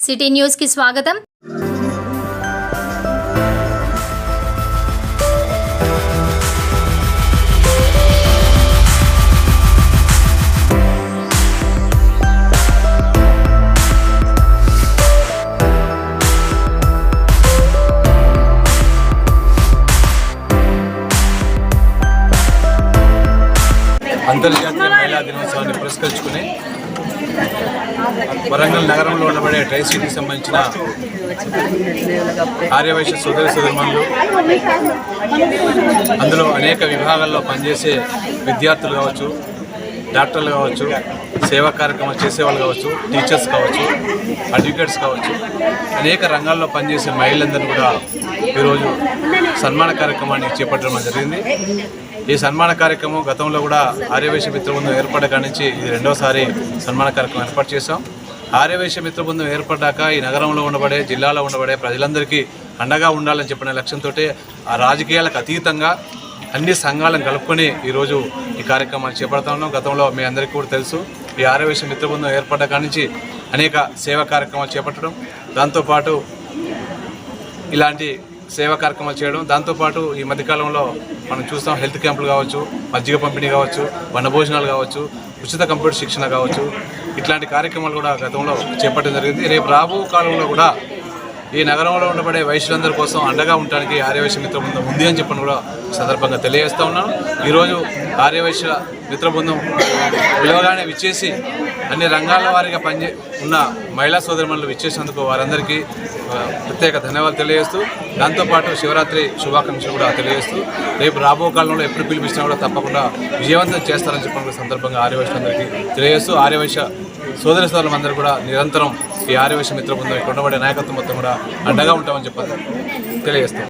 City న్యూస్కి స్వాగతం. అంతర్జాతీయ మహిళా దినోత్సవాన్ని పురస్కరించుకుని వరంగల్ నగరంలో ఉండబడే ట్రై సిటీకి సంబంధించిన ఆర్యవైశ్య సోదర సోదరుమణులు. అందులో అనేక విభాగాల్లో పనిచేసే విద్యార్థులు కావచ్చు డాక్టర్లు కావచ్చు సేవా కార్యక్రమాలు చేసేవాళ్ళు కావచ్చు టీచర్స్ కావచ్చు అడ్వకేట్స్ కావచ్చు అనేక రంగాల్లో పనిచేసే మహిళలందరినీ కూడా ఈరోజు సన్మాన కార్యక్రమాన్ని చేపట్టడం జరిగింది. ఈ సన్మాన కార్యక్రమం గతంలో కూడా ఆర్యవేశ మిత్ర బృందం ఏర్పడ్డ నుంచి ఇది రెండోసారి సన్మాన కార్యక్రమం ఏర్పాటు చేశాం. ఆర్యవేశ మిత్ర బృందం ఏర్పడ్డాక ఈ నగరంలో ఉండబడే జిల్లాలో ఉండబడే ప్రజలందరికీ అండగా ఉండాలని చెప్పిన లక్ష్యంతో ఆ రాజకీయాలకు అతీతంగా అన్ని సంఘాలను కలుపుకొని ఈరోజు ఈ కార్యక్రమాన్ని చేపడతా ఉన్నాం. గతంలో మీ అందరికీ కూడా తెలుసు ఈ ఆర్యవైశ్య మిత్ర బృందం ఏర్పడ్డ నుంచి అనేక సేవా కార్యక్రమాలు చేపట్టడం. దాంతోపాటు ఇలాంటి సేవా కార్యక్రమాలు చేయడం. దాంతోపాటు ఈ మధ్యకాలంలో మనం చూస్తాం హెల్త్ క్యాంపులు కావచ్చు మజ్జిగ పంపిణీ కావచ్చు వనభోజనాలు కావచ్చు ఉచిత కంప్యూటర్ శిక్షణ కావచ్చు. ఇట్లాంటి కార్యక్రమాలు కూడా గతంలో చేపట్టడం జరిగింది. రేపు రాబో కాలంలో కూడా ఈ నగరంలో ఉండబడే వైశ్యులందరి కోసం అండగా ఉండడానికి ఆర్యవైశ్య మిత్ర బృందం ఉంది అని చెప్పని కూడా సందర్భంగా తెలియజేస్తూ ఉన్నాను ఈరోజు ఆర్యవైశ్య మిత్ర బృందం పిలవగానే విచ్చేసి అన్ని రంగాల వారిగా పనిచే ఉన్న మహిళా సోదరిమణులు విచ్చేసినందుకు వారందరికీ ప్రత్యేక ధన్యవాదాలు తెలియజేస్తూ దాంతోపాటు శివరాత్రి శుభాకాంక్షలు కూడా తెలియజేస్తూ రేపు రాబో కాలంలో ఎప్పుడు పిలిపించినా కూడా తప్పకుండా విజయవంతం చేస్తారని చెప్పిన సందర్భంగా ఆర్యవైశ్యులందరికీ తెలియజేస్తూ ఆర్యవైశ్య సోదరి సోదరులందరూ కూడా నిరంతరం ఈ ఆర్యవేశ మిత్ర బృందం ఇక్కడ ఉండబడే నాయకత్వం మొత్తం కూడా అండగా ఉంటామని చెప్పాలి తెలియజేస్తాం.